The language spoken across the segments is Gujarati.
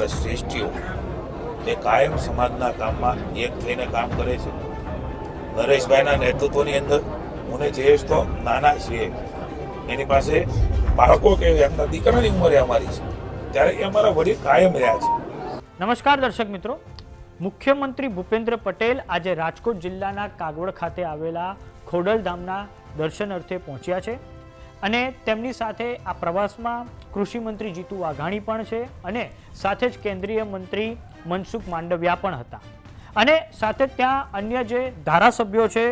અમારા શ્રેષ્ઠીઓ એ કાયમ સમાજના કામમાં એક થઈને કામ કરે છે. નરેશભાઈના નેતૃત્વની અંદર હું ને જયેશ તો નાના છીએ. એની પાસે બાળકો કે એમના દીકરાની ઉંમરે અમારી છે. ત્યારે એ અમારા વડીલ કાયમ રહ્યા છે. નમસ્કાર દર્શક મિત્રો. મુખ્યમંત્રી ભૂપેન્દ્ર પટેલ આજે રાજકોટ જિલ્લાના કાગવડ ખાતે આવેલા ખોડલ ધામના દર્શન અર્થે પહોંચ્યા છે. અને તેમની સાથે આ પ્રવાસમાં કૃષિ મંત્રી જીતુ વાઘાણી પણ છે અને સાથે જ કેન્દ્રીય મંત્રી મનસુખ માંડવિયા પણ હતા. અને સાથે ત્યાં અન્ય જે ધારાસભ્યો છે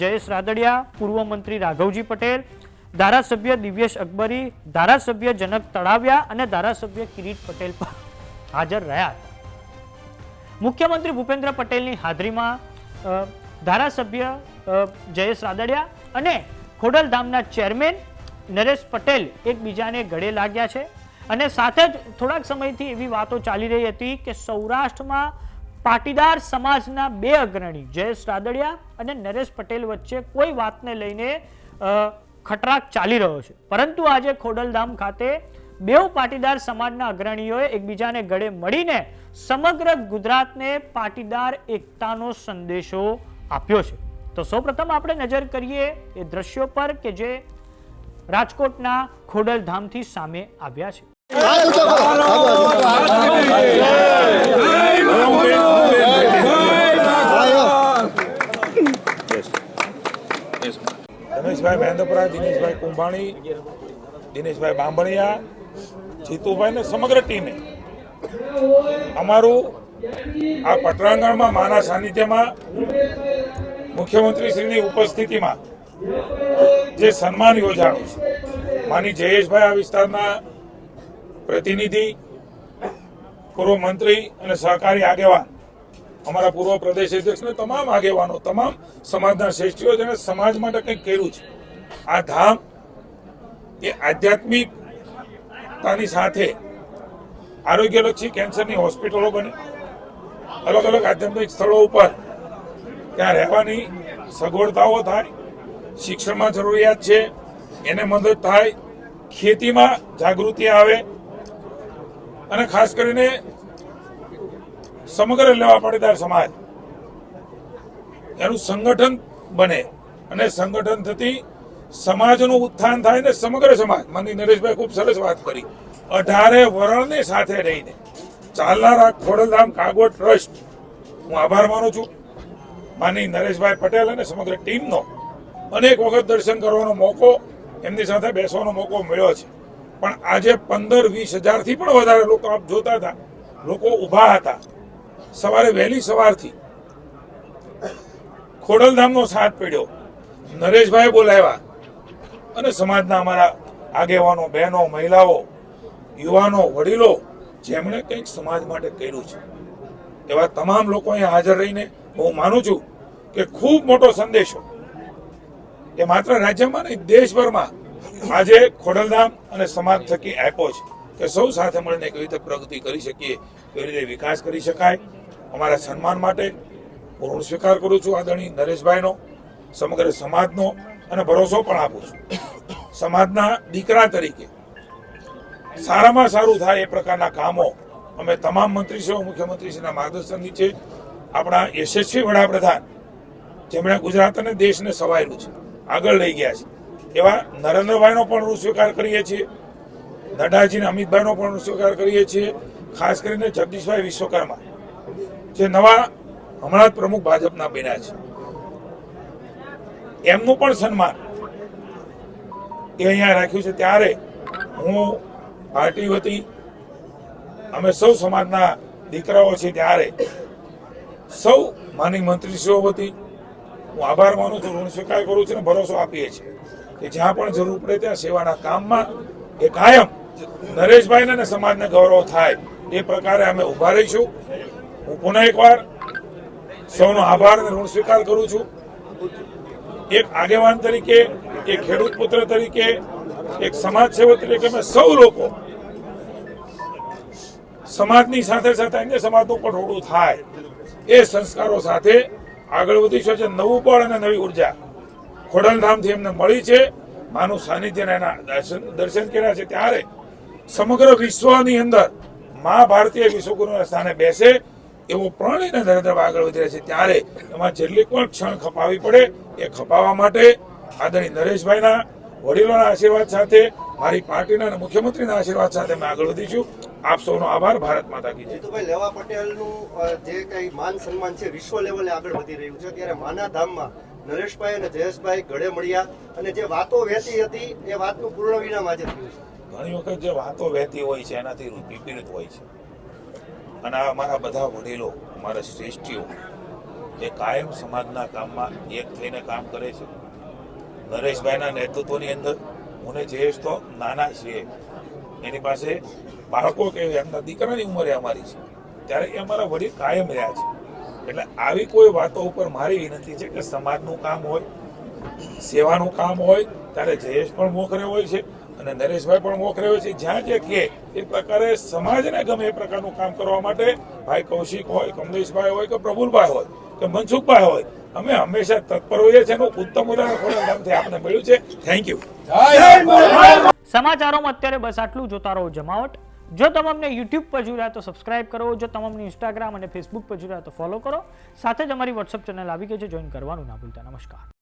જયેશ રાદડિયા, પૂર્વ મંત્રી રાઘવજી પટેલ, ધારાસભ્ય દિવ્યેશ અકબરી, ધારાસભ્ય જનક તળાવિયા અને ધારાસભ્ય કિરીટ પટેલ પણ હાજર રહ્યા હતા. મુખ્યમંત્રી ભૂપેન્દ્ર પટેલની હાજરીમાં ધારાસભ્ય જયેશ રાદડિયા અને ખોડલધામના ચેરમેન નરેશ પટેલ એકબીજાને ગળે લાગ્યા છે અને સાથે જ થોડાક સમયથી એવી વાતો ચાલી રહી હતી કે સૌરાષ્ટ્રમાં પાટીદાર સમાજના બે અગ્રણી, જયેશ રાદડિયા અને નરેશ પટેલ વચ્ચે કોઈ વાતને લઈને ખટરાક ચાલી રહ્યો છે. પરંતુ આજે ખોડલધામ ખાતે બેઉ પાટીદાર સમાજના અગ્રણીઓએ એકબીજાને ગળે મળીને સમગ્ર ગુજરાતને પાટીદાર એકતાનો સંદેશો આપ્યો છે. તો સૌપ્રથમ આપણે નજર કરીએ એ દ્રશ્યો પર કે જે રાજકોટના ખોડલધામથી સામે આવ્યા છે. રમેશભાઈ મહેન્દ્રપુરા દિનેશભાઈ કુંભાણી, દિનેશભાઈ બાંભણિયા જીતુભાઈ ને સમગ્ર ટીમે અમારું આ પટરાંગણમાં માના સાનિધ્યમાં મુખ્યમંત્રીશ્રીની ઉપસ્થિતિમાં જે સન્માન યોજાણું છે, માની જયેશભાઈ આ વિસ્તારના પ્રતિનિધિ, પૂર્વ મંત્રી અને સહકારી આગેવાન, અમારા પૂર્વ પ્રદેશ અધ્યક્ષને તમામ આગેવાનો, તમામ સમાજના શ્રેષ્ઠીઓ જેને સમાજ માટે કંઈક કર્યું છે. આ ધામ એ આધ્યાત્મિકતાની સાથે આરોગ્યલક્ષી કેન્સરની હોસ્પિટલો બને. અલગ અલગ આધ્યાત્મિક સ્થળો ઉપર ત્યાં રહેવાની સગવડતાઓ થાય, શિક્ષણમાં જરૂરિયાત છે, એને મદદ થાય, ખેતીમાં જાગૃતિ આવે, અને ખાસ કરીને સમગ્ર લેવા પાટીદાર સમાજ એનું સંગઠન બને અને સંગઠન થતી સમાજનું ઉત્થાન થાય ને સમગ્ર સમાજ. માની નરેશભાઈ ખૂબ સરસ વાત કરી. અઢારે વરણને સાથે રહીને ચાલનારા ખોડલધામ કાગોડ ટ્રસ્ટ, હું આભાર માનું છું. માની નરેશભાઈ પટેલ અને સમગ્ર ટીમનો અનેક વખત દર્શન કરવાનો મોકો, એમની સાથે બેસવાનો મોકો મળ્યો છે. પણ આજે પંદર વીસ હજારથી પણ વધારે લોકો આપ જોતા હતા, લોકો ઊભા હતા. સવારે વહેલી સવારથી ખોડલધામનો સાથ પીડ્યો. નરેશભાઈ બોલાવ્યા અને સમાજના અમારા આગેવાનો, બહેનો, મહિલાઓ, યુવાનો, વડીલો, જેમણે કંઈક સમાજ માટે કર્યું છે. એવા તમામ લોકો અહીંયા હાજર રહીને હું માનું છું કે ખૂબ મોટો સંદેશો. એ માત્ર રાજ્યમાં નહીં, દેશભરમાં આજે ખોડલધામ અને સમાજ થકી આપ્યો છે કે સૌ સાથે મળીને કેવી રીતે પ્રગતિ કરી શકીએ, કેવી રીતે વિકાસ કરી શકાય, અમારા સન્માન માટે હું સ્વીકાર કરું છું આદરણીય નરેશભાઈનો, સમગ્ર સમાજનો અને ભરોસો પણ આપું છું. સમાજના દીકરા તરીકે સારામાં સારું થાય એ પ્રકારના કામો અમે તમામ મંત્રીશ્રીઓ મુખ્યમંત્રીશ્રીના માર્ગદર્શન નીચે આપણા યશસ્વી વડાપ્રધાન, જેમણે ગુજરાત અને દેશને સવાયેલું છે, આગળ લઈ ગયા છે. એવા નરેન્દ્રભાઈનો પણ ઋણ સ્વીકાર કરીએ છીએ નડ્ડાજીને અમિતભાઈનો પણ સ્વીકાર કરીએ છીએ, ખાસ કરીને જગદીશભાઈ વિશ્વકર્મા, જે નવા હમણાં જ પ્રમુખ ભાજપના બન્યા છે. એમનું પણ સન્માન એ અહીંયા રાખ્યું છે. ત્યારે હું પાર્ટી વતી, અમે સૌ સમાજના દીકરાઓ છીએ, ત્યારે સૌ માની મંત્રીશ્રીઓ વતી હું આભાર માનું છું, ઋણ સ્વીકાર કરું છું અને ભરોસો આપીએ છીએ કે જ્યાં પણ જરૂર પડે ત્યાં સેવાના કામમાં એ કાયમ નરેશભાઈને અને સમાજને ગૌરવ થાય એ પ્રકારે અમે ઊભા રહીશું. હું પુનઃ એકવાર સૌનો આભાર અને ઋણ સ્વીકાર કરું છું. એક આગેવાન તરીકે, એક ખેડૂત પુત્ર તરીકે, એક સમાજ સેવક તરીકે અમે સૌ લોકો સમાજની સાથે સાથે અન્ય સમાજનું પણ રોડું થાય. એ સંસ્કારો સાથે આગળ વધીશું છે. નવું બળ અને નવી ઊર્જા. ખોડલધામથી એમને મળી છે. માનું સાનિધ્યને એના દર્શન દર્શન કર્યા છે. ત્યારે સમગ્ર વિશ્વની અંદર મા ભારતીય વિશ્વગુરુના સ્થાને બેસે એવું પ્રણ લઈને નરેન્દ્રભાઈ આગળ વધી રહ્યા છે. ત્યારે એમાં જેટલી પણ ક્ષણ ખપાવી પડે એ ખપાવવા માટે આદરણીય નરેશભાઈના વડીલોના આશીર્વાદ સાથે મારી પાર્ટીના અને મુખ્યમંત્રીના આશીર્વાદ સાથે મેં આગળ વધીશું આપ સૌનો આભાર. ભારત માતા કી જીતુભાઈ લેવા પટેલનું જે કઈ માન સન્માન છે વિશ્વ લેવલે આગળ વધી રહ્યું છે. ત્યારે માના ધામમાં નરેશભાઈ અને જયેશભાઈ ગળે મળ્યા અને જે વાતો વહેતી હતી એ વાતનું પૂર્ણ વિરામ આજે થયું છે. ઘણી વખત જે વાતો વહેતી હોય છે એનાથી વિપરીત હોય છે. અને આ અમારા બધા વડીલો અમારા શ્રેષ્ઠીઓ એ કાયમ સમાજના કામમાં એક થઈને કામ કરે છે. નરેશભાઈના નેતૃત્વની અંદર હું ને જયેશ તો નાના છીએ. એની પાસે બાળકો કે એમના દીકરાની ઉંમરે અમારી છે. ત્યારે એ અમારા વડીલ કાયમ રહ્યા છે. એટલે આવી કોઈ વાતો ઉપર મારી વિનંતી છે કે સમાજનું કામ હોય, સેવાનું કામ હોય, ત્યારે જયેશ પણ મોખરે હોય છે અને નરેશભાઈ પણ મોખરે હોય છે. જ્યાં જે કે એ પ્રકારે સમાજને ગમે એ પ્રકારનું કામ કરવા માટે ભાઈ કૌશિક હોય, કમલેશભાઈ હોય કે પ્રભુલભાઈ હોય કે મનસુખભાઈ હોય અમે હંમેશા તત્પર હોઈએ છીએ. એનું ઉત્તમ ઉદાહરણ ખોડા ગામથી આપને મળ્યું છે. થેન્ક યુ સમાચારોમાં અત્યારે બસ આટલું જોતા રહો જમાવટ. જો તમને યુટ્યુબ પર જોઈ રહ્યા તો સબસ્ક્રાઇબ કરો. જો તમને ઇન્સ્ટાગ્રામ અને ફેસબુક પર જોઈ રહ્યા તો ફોલો કરો. સાથે જ અમારી વોટ્સઅપ ચેનલ આવી ગઈ છે. જોઈન કરવાનું ના ભૂલતા. નમસ્કાર.